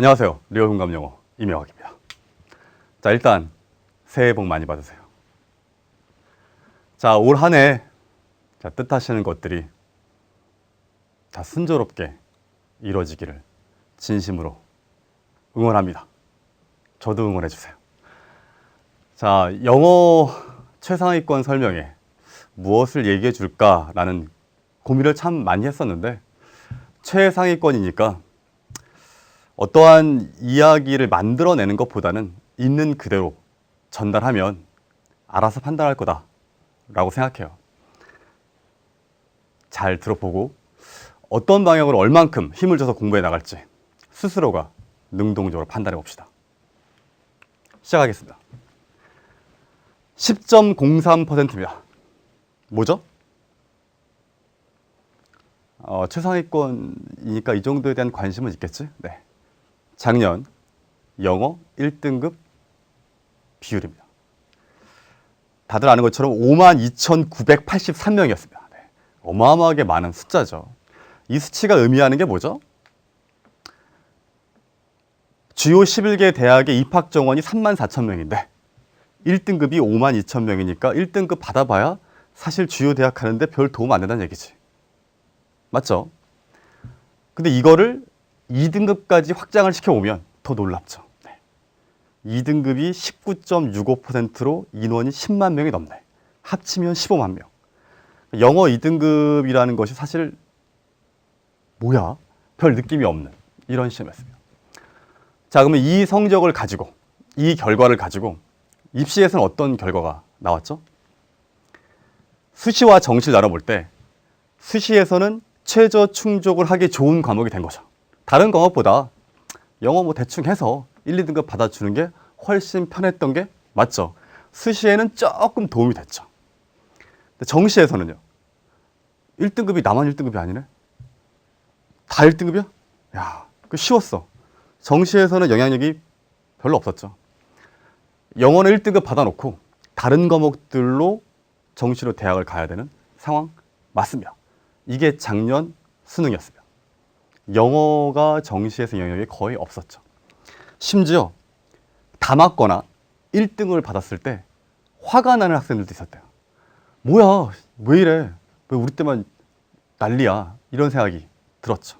안녕하세요. 리얼 공감 영어 이명학입니다. 자, 일단 새해 복 많이 받으세요. 자, 올 한해 자, 뜻하시는 것들이 다 순조롭게 이루어지기를 진심으로 응원합니다. 저도 응원해 주세요. 자, 영어 최상위권 설명에 무엇을 얘기해 줄까라는 고민을 참 많이 했었는데 최상위권이니까 어떠한 이야기를 만들어내는 것보다는 있는 그대로 전달하면 알아서 판단할 거다 라고 생각해요. 잘 들어보고 어떤 방향으로 얼만큼 힘을 줘서 공부해 나갈지 스스로가 능동적으로 판단해 봅시다. 시작하겠습니다. 10.03%입니다. 뭐죠? 어, 최상위권이니까 이 정도에 대한 관심은 있겠지? 네. 작년 영어 1등급 비율입니다. 다들 아는 것처럼 52,983명이었습니다. 네. 어마어마하게 많은 숫자죠. 이 수치가 의미하는 게 뭐죠? 주요 11개 대학의 입학 정원이 3만 4천 명인데 1등급이 5만 2천 명이니까 1등급 받아봐야 사실 주요 대학 하는데 별 도움 안 된다는 얘기지. 맞죠? 근데 이거를 2등급까지 확장을 시켜오면 더 놀랍죠. 네. 2등급이 19.65%로 인원이 10만 명이 넘네. 합치면 15만 명. 영어 2등급이라는 것이 사실 뭐야? 별 느낌이 없는 이런 시험이었습니다. 자, 그러면 이 성적을 가지고 이 결과를 가지고 입시에서는 어떤 결과가 나왔죠? 수시와 정시를 나눠볼 때 수시에서는 최저 충족을 하기 좋은 과목이 된 거죠. 다른 과목보다 영어 뭐 대충 해서 1, 2등급 받아주는 게 훨씬 편했던 게 맞죠. 수시에는 조금 도움이 됐죠. 정시에서는요. 1등급이 나만 1등급이 아니네. 다 1등급이야? 야, 그 쉬웠어. 정시에서는 영향력이 별로 없었죠. 영어는 1등급 받아놓고 다른 과목들로 정시로 대학을 가야 되는 상황 맞습니다. 이게 작년 수능이었습니다. 영어가 정시에서 영향력이 거의 없었죠. 심지어 다 맞거나 1등을 받았을 때 화가 나는 학생들도 있었대요. 뭐야, 왜 이래? 왜 우리 때만 난리야? 이런 생각이 들었죠.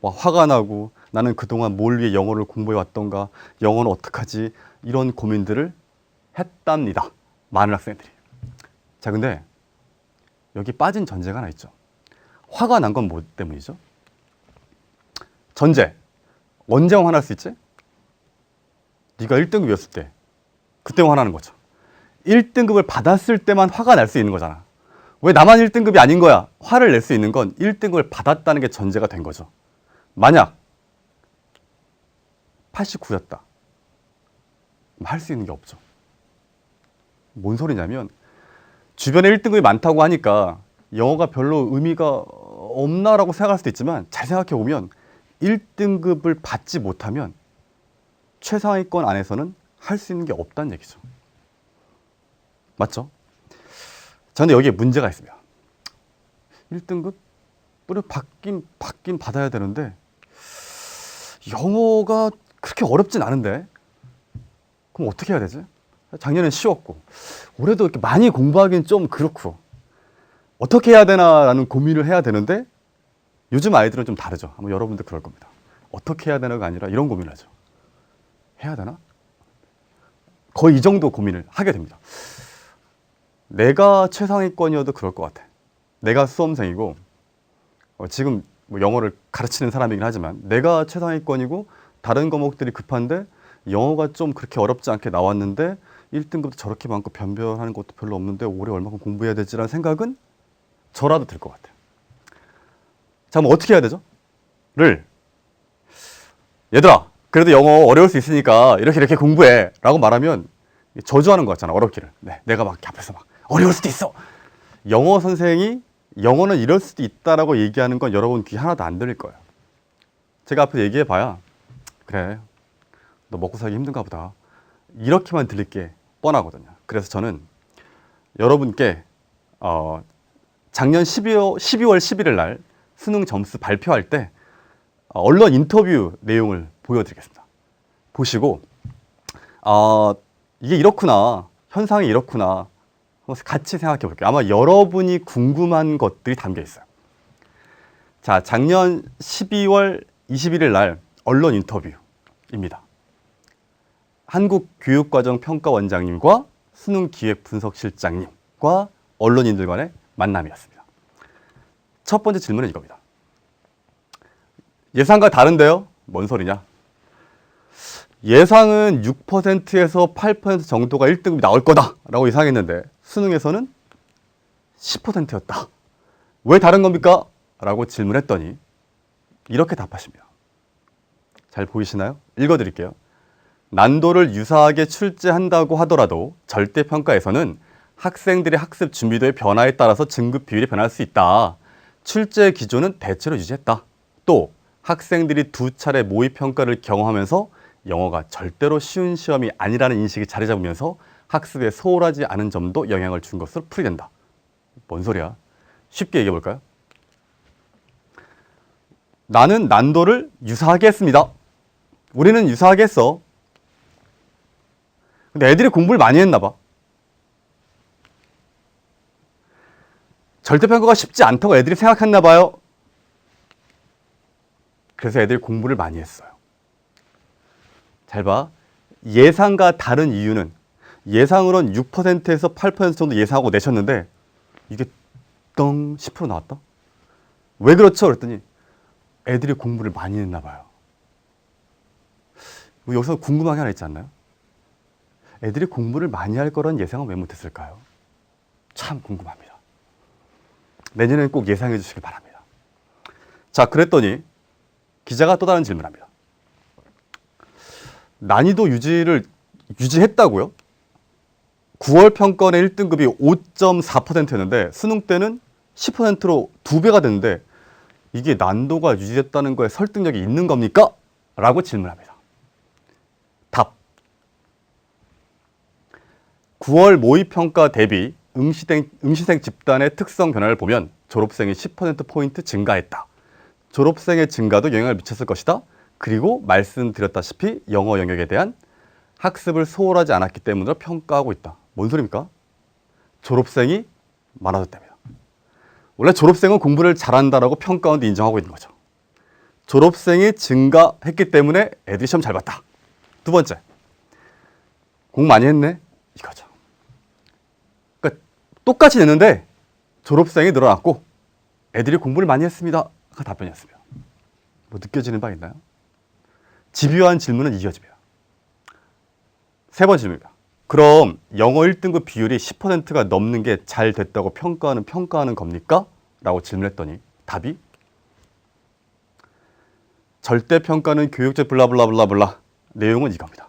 뭐 화가 나고 나는 그동안 뭘 위해 영어를 공부해 왔던가, 영어는 어떡하지? 이런 고민들을 했답니다. 많은 학생들이. 자, 근데 여기 빠진 전제가 하나 있죠. 화가 난 건 뭐 때문이죠? 전제. 언제 화날 수 있지? 네가 1등급이었을 때. 그때 화나는 거죠. 1등급을 받았을 때만 화가 날 수 있는 거잖아. 왜 나만 1등급이 아닌 거야? 화를 낼 수 있는 건 1등급을 받았다는 게 전제가 된 거죠. 만약 89였다. 할 수 있는 게 없죠. 뭔 소리냐면 주변에 1등급이 많다고 하니까 영어가 별로 의미가 없나라고 생각할 수도 있지만 잘 생각해 보면 1등급을 받지 못하면 최상위권 안에서는 할 수 있는 게 없다는 얘기죠. 맞죠? 자, 근데 여기에 문제가 있습니다. 1등급? 뿌려 받긴, 받긴 받아야 되는데, 영어가 그렇게 어렵진 않은데, 그럼 어떻게 해야 되지? 작년엔 쉬웠고, 올해도 이렇게 많이 공부하기는 좀 그렇고, 어떻게 해야 되나라는 고민을 해야 되는데, 요즘 아이들은 좀 다르죠. 아마 여러분들 그럴 겁니다. 어떻게 해야 되나가 아니라 이런 고민을 하죠. 해야 되나? 거의 이 정도 고민을 하게 됩니다. 내가 최상위권이어도 그럴 것 같아. 내가 수험생이고 어, 지금 뭐 영어를 가르치는 사람이긴 하지만 내가 최상위권이고 다른 과목들이 급한데 영어가 좀 그렇게 어렵지 않게 나왔는데 1등급도 저렇게 많고 변별하는 것도 별로 없는데 올해 얼마큼 공부해야 되지라는 생각은 저라도 들 것 같아요. 자, 그럼 어떻게 해야 되죠? 를 얘들아, 그래도 영어 어려울 수 있으니까 이렇게 이렇게 공부해 라고 말하면 저주하는 것 같잖아, 어렵기를. 네, 내가 막 앞에서 막 어려울 수도 있어. 영어 선생이 영어는 이럴 수도 있다라고 얘기하는 건 여러분 귀 하나도 안 들릴 거예요. 제가 앞에 얘기해 봐야 그래, 너 먹고 살기 힘든가 보다. 이렇게만 들릴 게 뻔하거든요. 그래서 저는 여러분께 어, 작년 12월, 12월 11일 날 수능 점수 발표할 때 어, 언론 인터뷰 내용을 보여드리겠습니다. 보시고 아 이게 이렇구나 현상이 이렇구나 같이 생각해 볼게요. 아마 여러분이 궁금한 것들이 담겨 있어요. 자 작년 12월 21일 날 언론 인터뷰입니다. 한국교육과정평가원장님과 수능기획분석실장님과 언론인들 간의 만남이었습니다. 첫 번째 질문은 이겁니다. 예상과 다른데요? 뭔 소리냐? 예상은 6%에서 8% 정도가 1등급이 나올 거다라고 예상했는데 수능에서는 10%였다. 왜 다른 겁니까? 라고 질문했더니 이렇게 답하십니다. 잘 보이시나요? 읽어드릴게요. 난도를 유사하게 출제한다고 하더라도 절대평가에서는 학생들의 학습 준비도의 변화에 따라서 진급 비율이 변할 수 있다. 출제 기조는 대체로 유지했다. 또 학생들이 두 차례 모의 평가를 경험하면서 영어가 절대로 쉬운 시험이 아니라는 인식이 자리 잡으면서 학습에 소홀하지 않은 점도 영향을 준 것으로 풀이된다. 뭔 소리야? 쉽게 얘기해 볼까요? 나는 난도를 유사하게 했습니다. 우리는 유사하게 했어. 근데 애들이 공부를 많이 했나 봐. 절대평가가 쉽지 않다고 애들이 생각했나 봐요. 그래서 애들이 공부를 많이 했어요. 잘 봐. 예상과 다른 이유는 예상으로는 6%에서 8% 정도 예상하고 내셨는데 이게 떵 10% 나왔다? 왜 그렇죠? 그랬더니 애들이 공부를 많이 했나 봐요. 뭐 여기서 궁금한 게 하나 있지 않나요? 애들이 공부를 많이 할 거란 예상은 왜 못했을까요? 참 궁금합니다. 내년에는 꼭 예상해 주시기 바랍니다. 자, 그랬더니 기자가 또 다른 질문합니다. 난이도 유지를 유지했다고요? 9월 평가원의 1등급이 5.4%였는데 수능 때는 10%로 두 배가 됐는데 이게 난도가 유지됐다는 거에 설득력이 있는 겁니까? 라고 질문합니다. 답. 9월 모의평가 대비 응시생, 응시생 집단의 특성 변화를 보면 졸업생이 10%포인트 증가했다. 졸업생의 증가도 영향을 미쳤을 것이다. 그리고 말씀드렸다시피 영어 영역에 대한 학습을 소홀하지 않았기 때문에 평가하고 있다. 뭔 소리입니까? 졸업생이 많아졌답니다. 원래 졸업생은 공부를 잘한다라고 평가원도 인정하고 있는 거죠. 졸업생이 증가했기 때문에 애들이 시험 잘 봤다. 두 번째, 공부 많이 했네? 이거죠. 똑같이 냈는데 졸업생이 늘어났고 애들이 공부를 많이 했습니다. 가 답변이었습니다. 뭐 느껴지는 바 있나요? 집요한 질문은 이어집니다. 세 번째 질문입니다. 그럼 영어 1등급 비율이 10%가 넘는 게 잘 됐다고 평가하는 평가하는 겁니까? 라고 질문했더니 답이 절대 평가는 교육제 블라블라블라블라 내용은 이겁니다.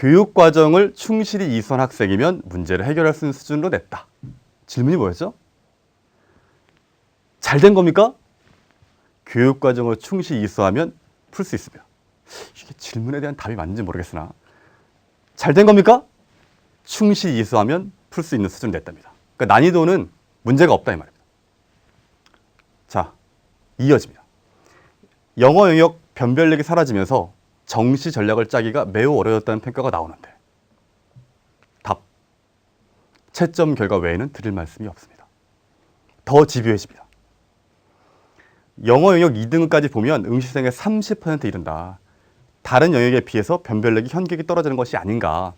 교육 과정을 충실히 이수한 학생이면 문제를 해결할 수 있는 수준으로 냈다. 질문이 뭐였죠? 잘 된 겁니까? 교육 과정을 충실히 이수하면 풀 수 있습니다. 이게 질문에 대한 답이 맞는지 모르겠으나 잘 된 겁니까? 충실히 이수하면 풀 수 있는 수준이 됐답니다. 그러니까 난이도는 문제가 없다 이 말입니다. 자, 이어집니다. 영어 영역 변별력이 사라지면서 정시 전략을 짜기가 매우 어려웠다는 평가가 나오는데 답. 채점 결과 외에는 드릴 말씀이 없습니다. 더 집요해집니다. 영어 영역 2등급까지 보면 응시생의 30% 이른다. 다른 영역에 비해서 변별력이 현격히 떨어지는 것이 아닌가.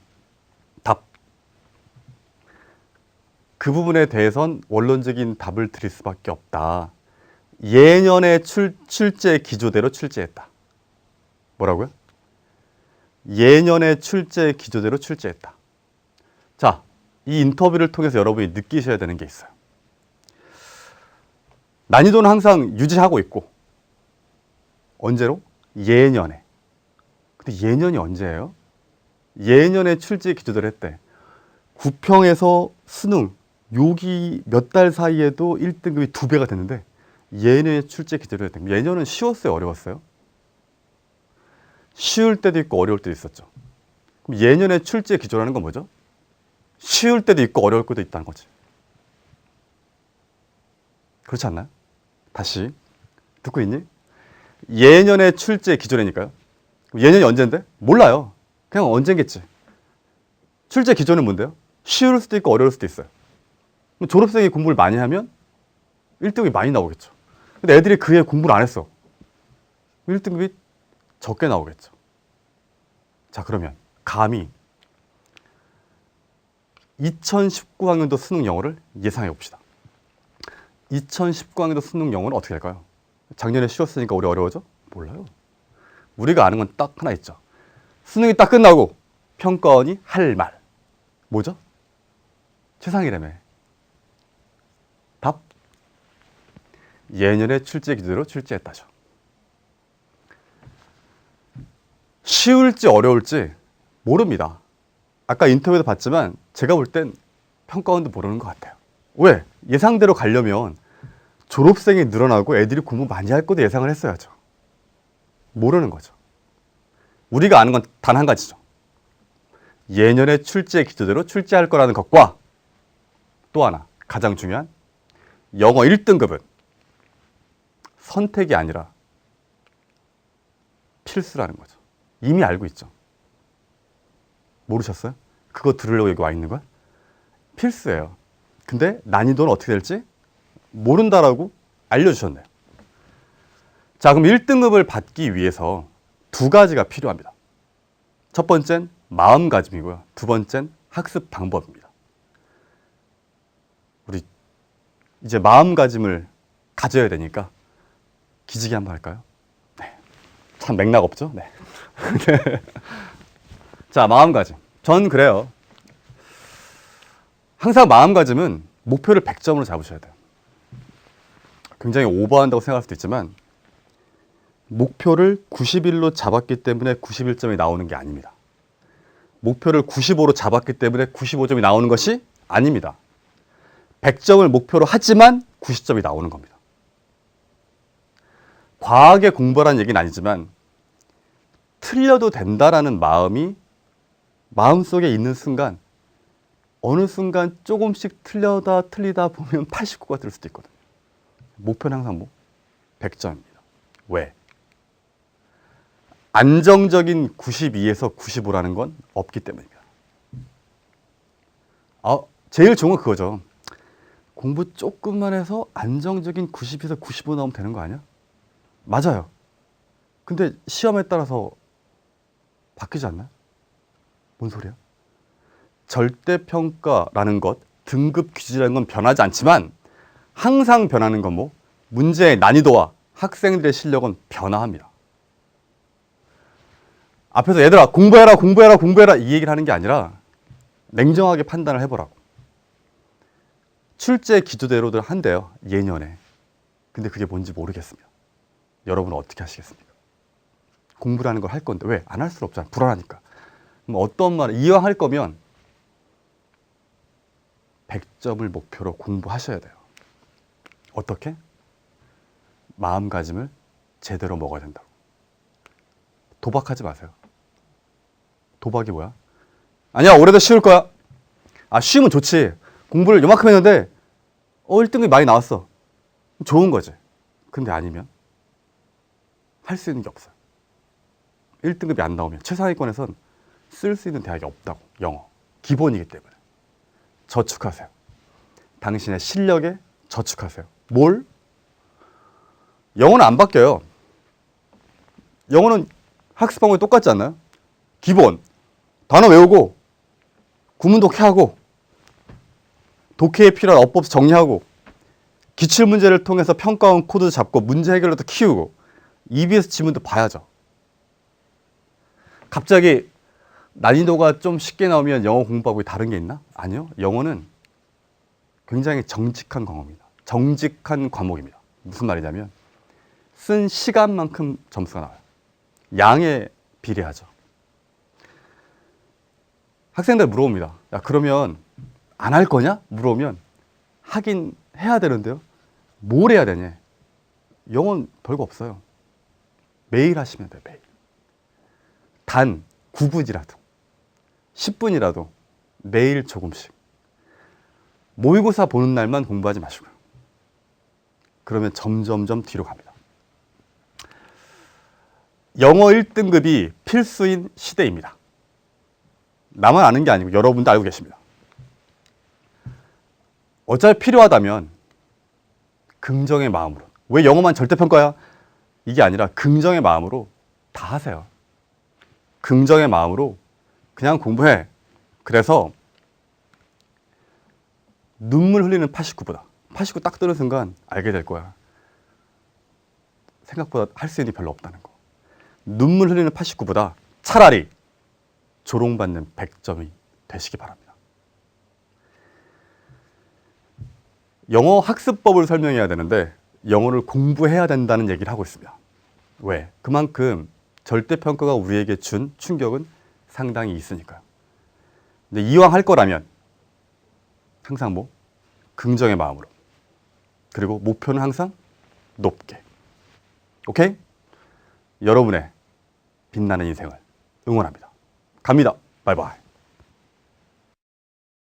답. 그 부분에 대해선 원론적인 답을 드릴 수밖에 없다. 예년의 출, 출제 기조대로 출제했다. 뭐라고요? 예년의 출제 기조대로 출제했다. 자, 이 인터뷰를 통해서 여러분이 느끼셔야 되는 게 있어요. 난이도는 항상 유지하고 있고 언제로? 예년에. 근데 예년이 언제예요? 예년에 출제 기조대로 했대. 구평에서 수능 요기 몇 달 사이에도 1등급이 두 배가 됐는데 예년에 출제 기조대로 했대. 예년은 쉬웠어요, 어려웠어요? 쉬울 때도 있고 어려울 때도 있었죠. 그럼 예년에 출제 기조라는 건 뭐죠? 쉬울 때도 있고 어려울 때도 있다는 거지. 그렇지 않나요? 다시 듣고 있니? 예년의 출제 기존이니까요. 그럼 예년이 언젠데? 몰라요. 그냥 언젠겠지. 출제 기존은 뭔데요? 쉬울 수도 있고 어려울 수도 있어요. 졸업생이 공부를 많이 하면 1등급이 많이 나오겠죠. 근데 애들이 그해 공부를 안 했어. 1등급이 적게 나오겠죠. 자, 그러면 감히 2019학년도 수능 영어를 예상해 봅시다. 2019학년도 수능 영어는 어떻게 될까요? 작년에 쉬웠으니까 올해 어려워져? 몰라요. 우리가 아는 건 딱 하나 있죠. 수능이 딱 끝나고 평가원이 할 말. 뭐죠? 최상이라며. 답. 예년의 출제 기준으로 출제했다죠. 쉬울지 어려울지 모릅니다. 아까 인터뷰에도 봤지만 제가 볼 땐 평가원도 모르는 것 같아요. 왜? 예상대로 가려면 졸업생이 늘어나고 애들이 공부 많이 할 것도 예상을 했어야죠. 모르는 거죠. 우리가 아는 건 단 한 가지죠. 예년의 출제 기조대로 출제할 거라는 것과 또 하나 가장 중요한 영어 1등급은 선택이 아니라 필수라는 거죠. 이미 알고 있죠. 모르셨어요? 그거 들으려고 여기 와 있는 거야? 필수예요. 근데 난이도는 어떻게 될지 모른다라고 알려주셨네요. 자, 그럼 1등급을 받기 위해서 두 가지가 필요합니다. 첫 번째는 마음가짐이고요. 두 번째는 학습 방법입니다. 우리 이제 마음가짐을 가져야 되니까 기지개 한번 할까요? 네. 참 맥락 없죠? 네. 자, 마음가짐. 전 그래요. 항상 마음가짐은 목표를 100점으로 잡으셔야 돼요. 굉장히 오버한다고 생각할 수도 있지만 목표를 90일로 잡았기 때문에 91점이 나오는 게 아닙니다. 목표를 95로 잡았기 때문에 95점이 나오는 것이 아닙니다. 100점을 목표로 하지만 90점이 나오는 겁니다. 과하게 공부하라는 얘기는 아니지만 틀려도 된다라는 마음이 마음속에 있는 순간 어느 순간 조금씩 틀려다 틀리다 보면 89가 될 수도 있거든요. 목표는 항상 뭐 100점입니다. 왜? 안정적인 92에서 95라는 건 없기 때문입니다. 아, 제일 좋은 건 그거죠. 공부 조금만 해서 안정적인 90에서 95 나오면 되는 거 아니야? 맞아요. 근데 시험에 따라서 바뀌지 않나요? 뭔 소리야? 절대평가라는 것, 등급 기준이라는 건 변하지 않지만 항상 변하는 건 뭐? 문제의 난이도와 학생들의 실력은 변화합니다. 앞에서 얘들아 공부해라 공부해라 공부해라 이 얘기를 하는 게 아니라 냉정하게 판단을 해보라고. 출제 기조대로들 한대요. 예년에. 근데 그게 뭔지 모르겠습니다. 여러분은 어떻게 하시겠습니까? 공부라는 걸 할 건데 왜? 안 할 수 없잖아요. 불안하니까. 어떤 말 이왕 할 거면 100점을 목표로 공부하셔야 돼요. 어떻게? 마음가짐을 제대로 먹어야 된다고. 도박하지 마세요. 도박이 뭐야? 아니야, 올해도 쉬울 거야. 아, 쉬우면 좋지. 공부를 요만큼 했는데, 어, 1등급이 많이 나왔어. 좋은 거지. 근데 아니면 할 수 있는 게 없어요. 1등급이 안 나오면 최상위권에선 쓸 수 있는 대학이 없다고. 영어. 기본이기 때문에. 저축하세요. 당신의 실력에 저축하세요. 뭘? 영어는 안 바뀌어요. 영어는 학습 방법이 똑같지 않나요? 기본. 단어 외우고, 구문 독해하고, 독해에 필요한 어법 정리하고, 기출 문제를 통해서 평가원 코드 잡고 문제 해결도 키우고, EBS 지문도 봐야죠. 갑자기 난이도가 좀 쉽게 나오면 영어 공부하고 다른 게 있나? 아니요. 영어는 굉장히 정직한 과목입니다. 정직한 과목입니다. 무슨 말이냐면 쓴 시간만큼 점수가 나와요. 양에 비례하죠. 학생들 물어봅니다. 야, 그러면 안 할 거냐? 물어보면 하긴 해야 되는데요. 뭘 해야 되냐? 영어는 별거 없어요. 매일 하시면 돼요, 매일. 단 9분이라도, 10분이라도 매일 조금씩. 모의고사 보는 날만 공부하지 마시고요. 그러면 점점점 뒤로 갑니다. 영어 1등급이 필수인 시대입니다. 나만 아는 게 아니고 여러분도 알고 계십니다. 어차피 필요하다면 긍정의 마음으로 왜 영어만 절대평가야? 이게 아니라 긍정의 마음으로 다 하세요. 긍정의 마음으로 그냥 공부해. 그래서 눈물 흘리는 89보다 89 딱 뜨는 순간 알게 될 거야. 생각보다 할 수 있는 게 별로 없다는 거. 눈물 흘리는 89보다 차라리 조롱받는 100점이 되시기 바랍니다. 영어 학습법을 설명해야 되는데 영어를 공부해야 된다는 얘기를 하고 있습니다. 왜? 그만큼 절대평가가 우리에게 준 충격은 상당히 있으니까요. 근데 이왕 할 거라면 항상 뭐 긍정의 마음으로 그리고 목표는 항상 높게 오케이? 여러분의 빛나는 인생을 응원합니다. 갑니다. 바이바이.